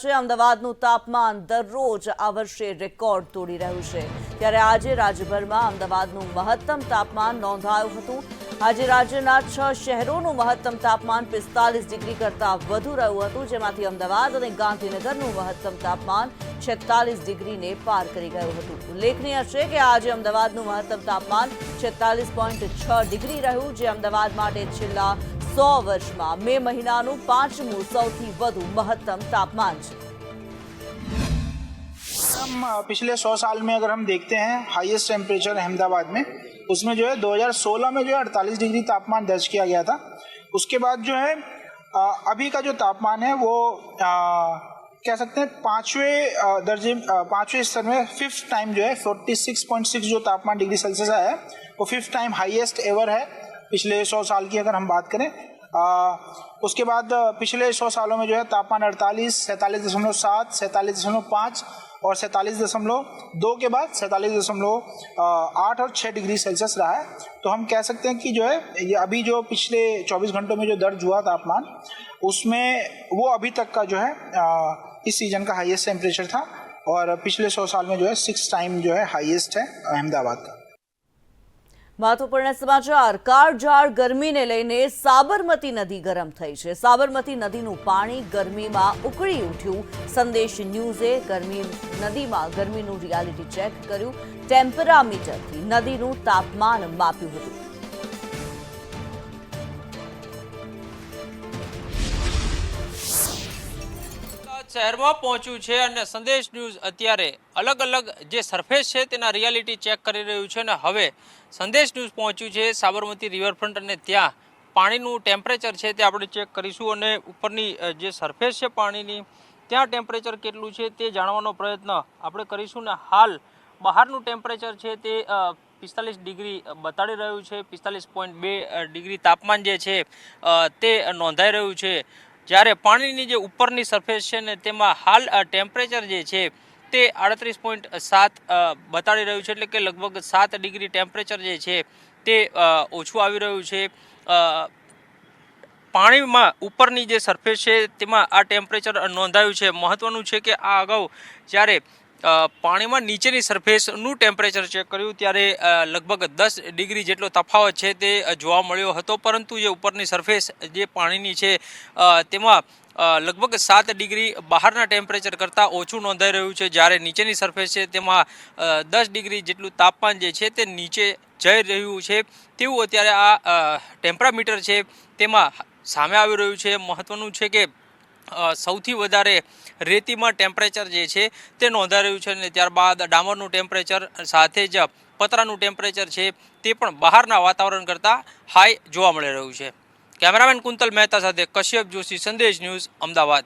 છે અમદાવાદનું તાપમાન દરરોજ આ વર્ષે રેકોર્ડ તોડી રહ્યું છે. ત્યારે આજે રાજ્યભરમાં અમદાવાદનું મહત્તમ તાપમાન નોંધાયું હતું. આજે રાજ્યના છ શહેરોનું મહત્તમ તાપમાન પિસ્તાલીસ ડિગ્રી કરતાં વધુ રહ્યું હતું, જેમાંથી અમદાવાદ અને ગાંધીનગરનું મહત્તમ તાપમાન છેતાલીસ ડિગ્રીને પાર કરી ગયું હતું. ઉલ્લેખનીય છે કે આજે અમદાવાદનું મહત્તમ તાપમાન છેતાલીસ પોઈન્ટ છ ડિગ્રી રહ્યું, જે અમદાવાદ માટે છેલ્લા સો વર્ષમાં મે મહિનાનું પાંચમું સૌથી વધુ મહત્તમ તાપમાન છે हम अ, पिछले सौ साल में अगर हम देखते हैं हाईएस्ट टेम्परेचर अहमदाबाद में उसमें जो है 2016 में जो है 48 डिग्री तापमान दर्ज किया गया था उसके बाद जो है अ, अभी का जो तापमान है वो अ, कह सकते हैं पाँचवें अ, दर्जे अ, पाँचवें स्तर में फिफ्थ टाइम जो है 46.6 जो तापमान डिग्री सेल्सियस आया है वो फिफ्थ टाइम हाईएस्ट एवर है पिछले सौ साल की अगर हम बात करें आ, उसके बाद पिछले सौ सालों में जो है तापमान अड़तालीस सैंतालीस दशमलव सात सैंतालीस दशमलव पाँच और सैंतालीस दशमलव दो के बाद सैंतालीस दशमलव आठ और छः डिग्री सेल्सियस रहा है। तो हम कह सकते हैं कि जो है ये अभी जो पिछले चौबीस घंटों में जो दर्ज हुआ तापमान उसमें वो अभी तक का जो है अ, इस सीज़न का हाईएस्ट टेम्परेचर था और पिछले सौ साल में जो है सिक्स टाइम जो है हाईएस्ट है अहमदाबाद का। મહત્વપૂર્ણ સમાચાર. કાળઝાળ ગરમીને લઈને સાબરમતી નદી ગરમ થઈ છે. સાબરમતી નદીનું પાણી ગરમીમાં ઉકળી ઉઠ્યું. સંદેશ ન્યૂઝે ગરમી નદીમાં ગરમીનું રિયાલિટી ચેક કર્યું. ટેમ્પરામીટરથી નદીનું તાપમાન માપ્યું હતું. શહેરમાં પહોંચ્યું છે અને સંદેશ ન્યૂઝ અત્યારે અલગ અલગ જે સરફેસ છે તેના રિયાલિટી ચેક કરી રહ્યું છે અને હવે સંદેશ ન્યૂઝ પહોંચ્યું છે સાબરમતી રિવરફ્રન્ટ અને ત્યાં પાણીનું ટેમ્પરેચર છે તે આપણે ચેક કરીશું અને ઉપરની જે સરફેસ છે પાણીની, ત્યાં ટેમ્પરેચર કેટલું છે તે જાણવાનો પ્રયત્ન આપણે કરીશું ને હાલ બહારનું ટેમ્પરેચર છે તે પિસ્તાલીસ ડિગ્રી બતાડી રહ્યું છે, પિસ્તાલીસ પોઈન્ટ બે ડિગ્રી તાપમાન જે છે તે નોંધાઈ રહ્યું છે. જ્યારે પાણીની જે ઉપરની સરફેસ છે ને તેમાં હાલ ટેમ્પરેચર જે છે તે આડત્રીસ પોઈન્ટ સાત બતાડી રહ્યું છે. એટલે કે લગભગ સાત ડિગ્રી ટેમ્પરેચર જે છે તે ઓછું આવી રહ્યું છે. પાણીમાં ઉપરની જે સરફેસ છે તેમાં આ ટેમ્પરેચર નોંધાયું છે. મહત્વનું છે કે આ અગાઉ જ્યારે પાણીમાં નીચેની સરફેસનું ટેમ્પરેચર ચેક કર્યું, ત્યારે લગભગ દસ ડિગ્રી જેટલો તફાવત છે તે જોવા મળ્યો હતો. પરંતુ જે ઉપરની સરફેસ જે પાણીની છે તેમાં લગભગ સાત ડિગ્રી બહારના ટેમ્પરેચર કરતાં ઓછું નોંધાઈ રહ્યું છે. જ્યારે નીચેની સરફેસ છે તેમાં દસ ડિગ્રી જેટલું તાપમાન જે છે તે નીચે જઈ રહ્યું છે. તેવું અત્યારે આ ટેમ્પરામીટર છે તેમાં સામે આવી રહ્યું છે. મહત્ત્વનું છે કે સૌથી વધારે રેતીમાં ટેમ્પરેચર જે છે તે નોંધાયું છે અને ત્યારબાદ ડામરનું ટેમ્પરેચર સાથે જ પતરાનું ટેમ્પરેચર છે તે પણ બહારના વાતાવરણ કરતાં હાઈ જોવા મળી રહ્યું છે. કેમેરામેન કુંતલ મહેતા સાથે કશ્યપ જોશી, સંદેશ ન્યૂઝ, અમદાવાદ.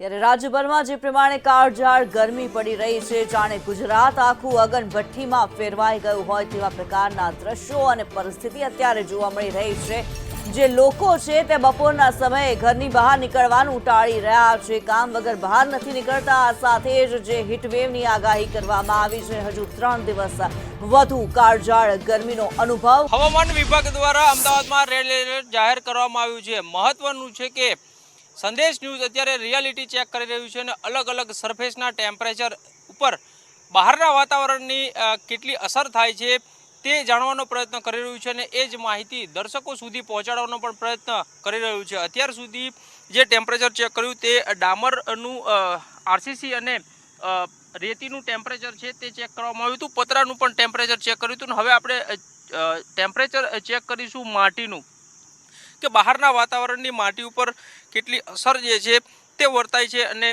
ત્યારે રાજ્યભરમાં જે પ્રમાણે કાળઝાળ ગરમી પડી રહી છે, જાણે ગુજરાત આખું અગનભઠ્ઠીમાં ફેરવાઈ ગયું હોય તેવા પ્રકારના દ્રશ્યો અને પરિસ્થિતિ અત્યારે જોવા મળી રહી છે. જે લોકો છે તે બપોરના સમયે ઘરની બહાર નીકળવાનું ટાળી રહ્યા છે. કામ વગર બહાર નથી નીકળતા. સાથે જ જે હીટવેવની આગાહી કરવામાં આવી છે, હજુ ત્રણ દિવસ વધુ કાળઝાળ ગરમીનો અનુભવ. હવામાન વિભાગ દ્વારા અમદાવાદમાં રેડ એલર્ટ જાહેર કરવામાં આવ્યું છે. મહત્વનું છે કે સંદેશ ન્યૂઝ અત્યારે રિયાલિટી ચેક કરી રહ્યું છે અને અલગ અલગ સરફેસના ટેમ્પરેચર ઉપર બહારના વાતાવરણની કેટલી અસર થાય છે. તે જાણવાનો પ્રયત્ન કરી રહ્યું છે અને એ જ માહિતી દર્શકો સુધી પહોંચાડવાનો પણ પ્રયત્ન કરી રહ્યું છે. અત્યાર સુધી જે ટેમ્પરેચર ચેક કર્યું તે ડામરનું આરસીસી અને રેતીનું ટેમ્પરેચર છે તે ચેક કરવામાં આવ્યું હતું. પતરાનું પણ ટેમ્પરેચર ચેક કર્યું હતું હવે આપણે ટેમ્પરેચર ચેક કરીશું માટીનું. કે બહારના વાતાવરણની માટી ઉપર કેટલી અસર જે છે તે વર્તાય છે અને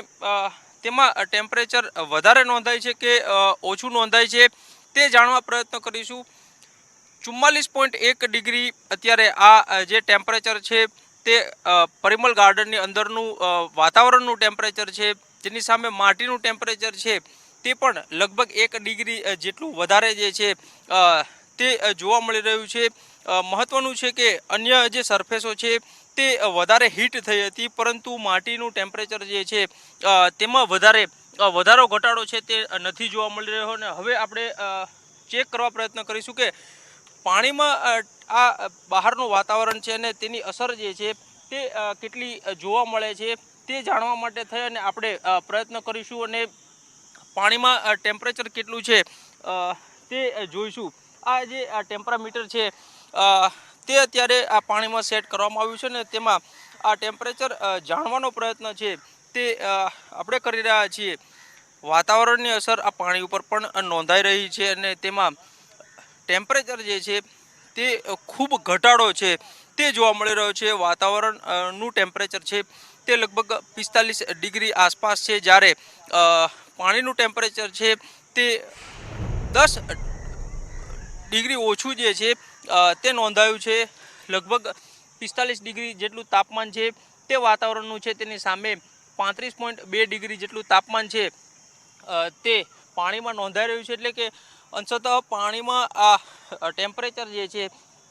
તેમાં ટેમ્પરેચર વધારે નોંધાય છે કે ઓછું નોંધાય છે તે જાણવા પ્રયત્ન કરીશું. ચુમ્માલીસ પોઈન્ટ એક ડિગ્રી અત્યારે આ જે ટેમ્પરેચર છે તે પરિમલ ગાર્ડનની અંદરનું વાતાવરણનું ટેમ્પરેચર છે, જેની સામે માટીનું ટેમ્પરેચર છે, તે પણ લગભગ એક ડિગ્રી જેટલું વધારે જે છે તે જોવા મળી રહ્યું છે. મહત્ત્વનું છે કે અન્ય જે સરફેસો છે તે વધારે હીટ થઈ હતી, પરંતુ માટીનું ટેમ્પરેચર જે છે તેમાં વધારે વધારો ઘટાડો છે તે નથી જોવા મળી રહ્યો. અને હવે આપણે ચેક કરવા પ્રયત્ન કરીશું કે પાણીમાં આ બહારનું વાતાવરણ છે અને તેની અસર જે છે તે કેટલી જોવા મળે છે તે જાણવા માટે થઈ અને આપણે પ્રયત્ન કરીશું અને પાણીમાં ટેમ્પરેચર કેટલું છે તે જોઈશું. આ જે ટેમ્પરામીટર છે તે અત્યારે આ પાણીમાં સેટ કરવામાં આવ્યું છે ને તેમાં આ ટેમ્પરેચર જાણવાનો પ્રયત્ન છે તે આપણે કરી રહ્યા છીએ. વાતાવરણની અસર આ પાણી ઉપર પણ નોંધાઈ રહી છે અને તેમાં ટેમ્પરેચર જે છે તે ખૂબ ઘટાડો છે. તે જોવા મળી રહ્યો છે. વાતાવરણનું ટેમ્પરેચર છે તે લગભગ પિસ્તાલીસ ડિગ્રી આસપાસ છે. જ્યારે પાણીનું ટેમ્પરેચર છે તે દસ ડિગ્રી ઓછું જે છે તે નોંધાયું છે. લગભગ પિસ્તાલીસ ડિગ્રી જેટલું તાપમાન છે તે વાતાવરણનું છે. તેની સામે પાંત્રીસ પોઈન્ટ બે ડિગ્રી જેટલું તાપમાન છે. તે પાણીમાં નોંધાઈ રહ્યું છે. એટલે કે અંશતઃ પાણીમાં આ ટેમ્પરેચર જે છે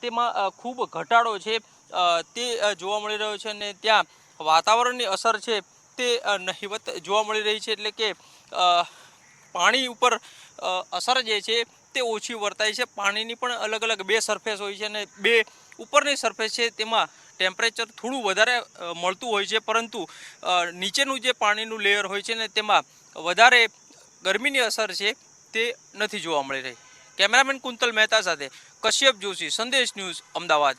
તેમાં ખૂબ ઘટાડો છે. તે જોવા મળી રહ્યો છે અને ત્યાં વાતાવરણની અસર છે તે નહિવત જોવા મળી રહી છે એટલે કે પાણી ઉપર અસર જે છે તે ઓછી વર્તાય છે. પાણીની પણ અલગ અલગ બે સરફેસ હોય છે અને બે ઉપરની સરફેસ છે તેમાં ટેમ્પરેચર થોડું વધારે મળતું હોય છે. પરંતુ નીચેનું જે પાણીનું લેયર હોય છે ને તેમાં વધારે ગરમીની અસર છે તે નથી જોવા મળી રહી. કેમેરામેન કુંતલ મહેતા સાથે કશ્યપ જોશી સંદેશ ન્યૂઝ અમદાવાદ.